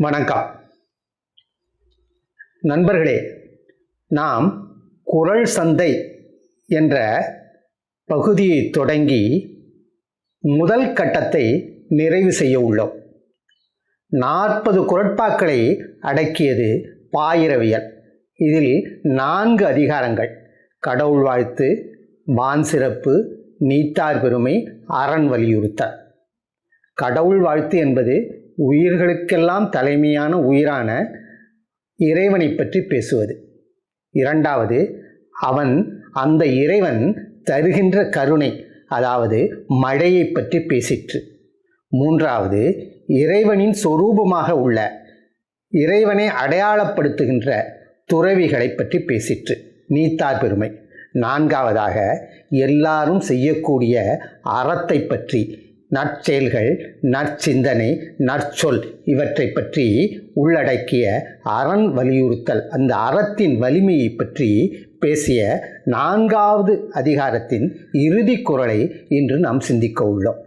வணக்கம். நண்பர்களே நாம் குரல் சந்தை என்ற பகுதியை தொடங்கி முதல் கட்டத்தை நிறைவு செய்ய உள்ளோம். நாற்பது குரட்பாக்களை அடக்கியது பாயிரவியல். இதில் நான்கு அதிகாரங்கள். கடவுள் வாழ்த்து வான் சிறப்பு நீத்தார் பெருமை அரண் வலியுறுத்தல். கடவுள் வாழ்த்து என்பது உயிர்களுக்கெல்லாம் தலைமையான உயிரான இறைவனை பற்றி பேசுவது. இரண்டாவது அவன் அந்த இறைவன் தருகின்ற கருணை அதாவது மழையை பற்றி பேசிற்று. மூன்றாவது இறைவனின் சொரூபமாக உள்ள இறைவனை அடையாளப்படுத்துகின்ற துறவிகளை பற்றி பேசிற்று. நீத்தார் பெருமை. நான்காவதாக எல்லாரும் செய்யக்கூடிய அறத்தை பற்றி நற்செயல்கள் நற்சிந்தனை நற்சொல் இவற்றை பற்றி உள்ளடக்கிய அறன் வலியுறுத்தல். அந்த அறத்தின் வலிமையை பற்றி பேசிய நான்காவது அதிகாரத்தின் இறுதி குரலை இன்று நாம் சிந்திக்க உள்ளோம்.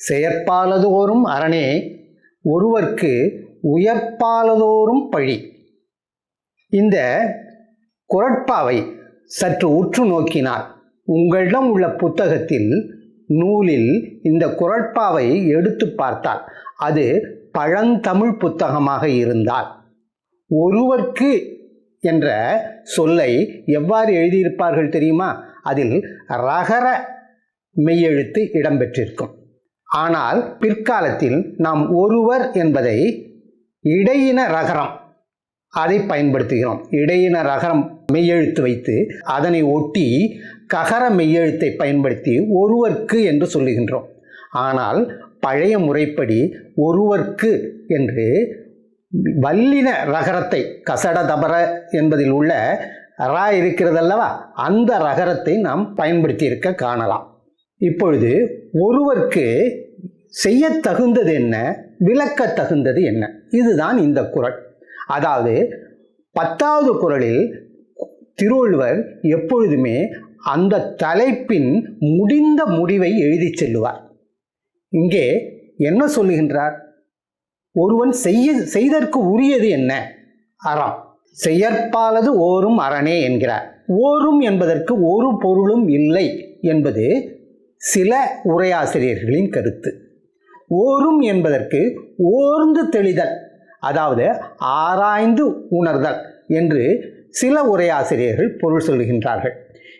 செயற்பாலதோறும் அரணே ஒருவர்க்கு உயர்ப்பாலதோறும் பழி. இந்த குரட்பாவை சற்று உற்று நோக்கினால் உங்களிடம் உள்ள புத்தகத்தில் நூலில் இந்த குரட்பாவை எடுத்து பார்த்தால் அது பழந்தமிழ் புத்தகமாக இருந்தால். ஒருவர்க்கு என்ற சொல்லை எவ்வாறு எழுதியிருப்பார்கள் தெரியுமா? அதில் ரகர மெய்யெழுத்து இடம்பெற்றிருக்கும். ஆனால் பிற்காலத்தில் நாம் ஒருவர் என்பதை இடையின ரகரம் அதை பயன்படுத்துகிறோம். இடையின ரகரம் மெய்யெழுத்து வைத்து அதனை ஒட்டி ககர மெய்யெழுத்தை பயன்படுத்தி ஒருவர்க்கு என்று சொல்லுகின்றோம். ஆனால் பழைய முறைப்படி ஒருவர்க்கு என்று வல்லின ரகரத்தை கசட தபர என்பதில் உள்ள ரா இருக்கிறதல்லவா? அந்த ரகரத்தை நாம் பயன்படுத்தி இருக்க காணலாம். இப்பொழுது ஒருவர்க்கு செய்ய தகுந்தது என்ன? விளக்க தகுந்தது என்ன? இதுதான் இந்த குரல் அதாவது பத்தாவது குரலில் திருவள்ளுவர் எப்பொழுதுமே அந்த தலைப்பின் முடிந்த முடிவை எழுதி செல்லுவார். இங்கே என்ன சொல்லுகின்றார்? ஒருவன் செய்ய செய்தற்கு உரியது என்ன? அறம். செயற்பாலது ஓரும் அரணே என்கிறார். ஓரும் என்பதற்கு ஒரு பொருளும் இல்லை என்பது சில உரையாசிரியர்களின் கருத்து. ஓரும் என்பதற்கு ஓர்ந்து தெளிதல் அதாவது ஆராய்ந்து உணர்தல் என்று சில உரையாசிரியர்கள் பொருள் சொல்கின்றார்கள்.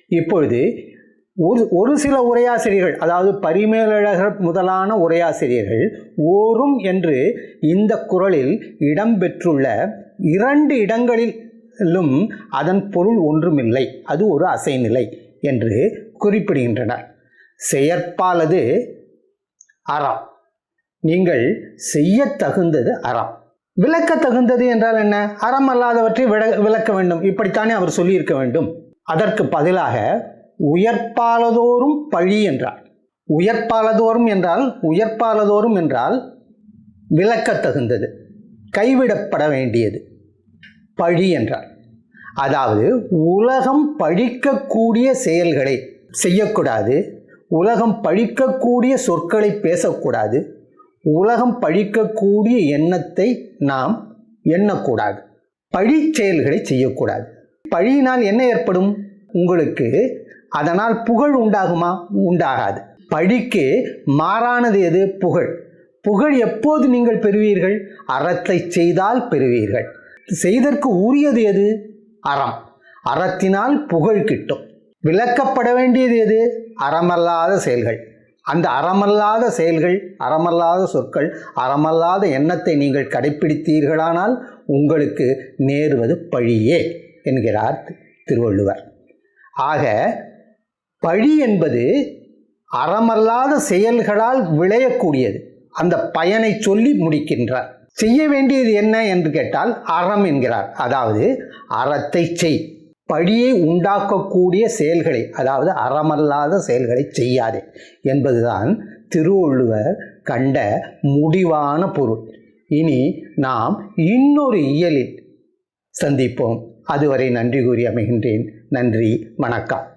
இப்பொழுது ஒரு ஒரு சில உரையாசிரியர்கள் அதாவது பரிமேலழகர் முதலான உரையாசிரியர்கள் ஓரும் என்று இந்த குரலில் இடம்பெற்றுள்ள இரண்டு இடங்களிலும் அதன் பொருள் ஒன்றுமில்லை அது ஒரு அசைநிலை என்று குறிப்பிடுகின்றனர். செயற்பாலது அறம். நீங்கள் செய்ய தகுந்தது அறம். விளக்க தகுந்தது என்றால் என்ன? அறம் அல்லாதவற்றை விள விளக்க வேண்டும். இப்படித்தானே அவர் சொல்லியிருக்க வேண்டும். அதற்கு பதிலாக உயர்ப்பாலதோறும் பழி என்றார். உயர்ப்பாலதோறும் என்றால் உயர்ப்பாலதோறும் என்றால் விளக்க தகுந்தது கைவிடப்பட வேண்டியது. பழி என்றார். அதாவது உலகம் பழிக்கக்கூடிய செயல்களை செய்யக்கூடாது. உலகம் பழிக்கக்கூடிய சொற்களை பேசக்கூடாது. உலகம் பழிக்கக்கூடிய எண்ணத்தை நாம் எண்ணக்கூடாது. பழி செயல்களை செய்யக்கூடாது. பழியினால் என்ன ஏற்படும்? உங்களுக்கு அதனால் புகழ் உண்டாகுமா? உண்டாகாது. பழிக்கு மாறானது எது? புகழ். புகழ் எப்போது நீங்கள் பெறுவீர்கள்? அறத்தை செய்தால் பெறுவீர்கள். செய்தற்கு உரியது எது? அறம். அறத்தினால் புகழ் கிட்டும். விளக்கப்பட வேண்டியது எது? அறமல்லாத செயல்கள். அந்த அறமல்லாத செயல்கள் அறமல்லாத சொற்கள் அறமல்லாத எண்ணத்தை நீங்கள் கடைப்பிடித்தீர்களானால் உங்களுக்கு நேருவது பழியே என்கிறார் திருவள்ளுவர். ஆக பழி என்பது அறமல்லாத செயல்களால் விளையக்கூடியது. அந்த பயனை சொல்லி முடிக்கின்றார். செய்ய வேண்டியது என்ன என்று கேட்டால் அறம் என்கிறார். அதாவது அறத்தை செய். பழியை உண்டாக்கக்கூடிய செயல்களை அதாவது அறமல்லாத செயல்களை செய்யாதே என்பதுதான் திருவள்ளுவர் கண்ட முடிவான பொருள். இனி நாம் இன்னொரு இயலில் சந்திப்போம். அதுவரை நன்றி கூறி அமைகின்றேன். நன்றி வணக்கம்.